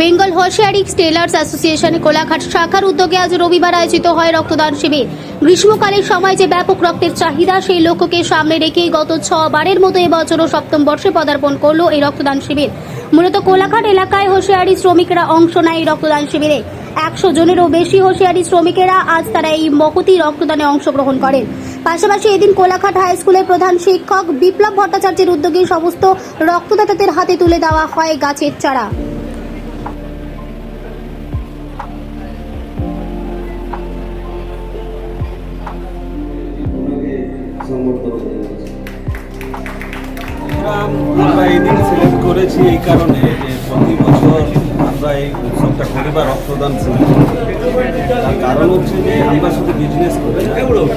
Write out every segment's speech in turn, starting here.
বেঙ্গল হোশিয়ারিক স্টেলার্স অ্যাসোসিয়েশন কোলাঘাট শাখার উদ্যোগে আজ রবিবার আয়োজিত হয় রক্তদান শিবির। গ্রীষ্মকালের সময় যে ব্যাপক রক্তের চাহিদা, সেই লক্ষ্যকে সামনে রেখেই গত ছ বারের মতো এবছরও সপ্তম বর্ষে পদার্পণ করল এই রক্তদান শিবির। মূলত কোলাঘাট এলাকায় হোশিয়ারি শ্রমিকরা অংশ নেয় এই রক্তদান শিবিরে। একশো জনেরও বেশি হোশিয়ারি শ্রমিকেরা আজ তারা এই মহতি রক্তদানে অংশগ্রহণ করেন। পাশাপাশি এদিন কোলাঘাট হাই স্কুলের প্রধান শিক্ষক বিপ্লব ভট্টাচার্যের উদ্যোগে সমস্ত রক্তদাতাদের হাতে তুলে দেওয়া হয় গাছের চারা। আমরা এই দিন সিলেক্ট করেছি এই কারণে যে প্রতি বছর আমরা এই উৎসবটা করি বা রক্তদান করি। তার কারণ হচ্ছে যে আমরা শুধু বিজনেস করি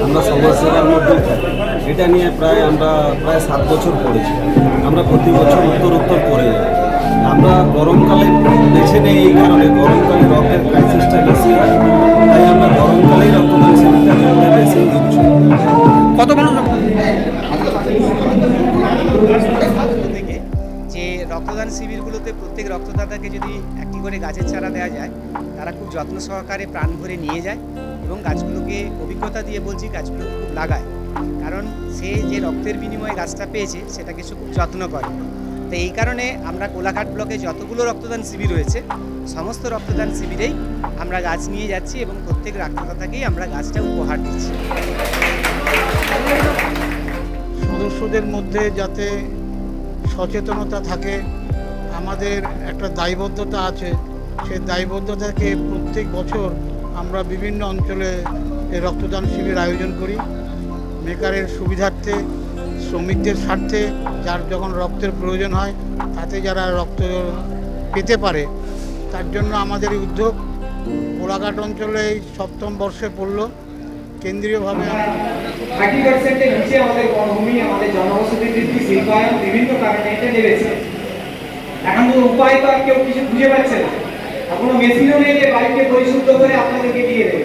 আমরা সমাজসেবার মধ্যেও এটা নিয়ে প্রায় আমরা প্রায় সাত বছর করেছি। আমরা প্রতি বছর উত্তর উত্তর করে যাই। আমরা গরমকালে বেছে নেই এই কারণে গরমকালে রক্তের ক্রাইসিসটা বেশি হয়। তাই আমরা গরমকালেই রক্তদান শিবিরটা বেশি ইচ্ছুক কত মানুষ প্রত্যেক রক্তদাতাকে যদি একটি করে গাছের চারা দেওয়া যায়, তারা খুব যত্ন সহকারে প্রাণ ভরে নিয়ে যায় এবং গাছগুলোকে অভিজ্ঞতা দিয়ে বলছি গাছগুলো খুব লাগায়। কারণ সে যে রক্তের বিনিময়ে গাছটা পেয়েছে সেটাকে সে খুব যত্ন করে। তো এই কারণে আমরা কোলাঘাট ব্লকে যতগুলো রক্তদান শিবির রয়েছে, সমস্ত রক্তদান শিবিরেই আমরা গাছ নিয়ে যাচ্ছি এবং প্রত্যেক রক্তদাতাকেই আমরা গাছটা উপহার দিচ্ছি। সদস্যদের মধ্যে যাতে সচেতনতা থাকে আমাদের একটা দায়বদ্ধতা আছে। সেই দায়বদ্ধতাকে প্রত্যেক বছর আমরা বিভিন্ন অঞ্চলে রক্তদান শিবির আয়োজন করি। মেকারের সুবিধার্থে, শ্রমিকদের স্বার্থে, যার যখন রক্তের প্রয়োজন হয়, তাতে যারা রক্ত পেতে পারে, তার জন্য আমাদের উদ্যোগ। কোলাঘাট অঞ্চলে এই সপ্তম বর্ষে পড়ল। কেন্দ্রীয়ভাবে আমাদের জনবসতি বৃদ্ধি শিল্পায়ন বিভিন্ন কারণে এটা নেমেছে। এখন তো উপায় তো আর কেউ কিছু খুঁজে পাচ্ছে না। কোনো মেশিনও নেই যে বাড়িকে পরিশুদ্ধ করে আপনাদেরকে দিয়ে দেবে।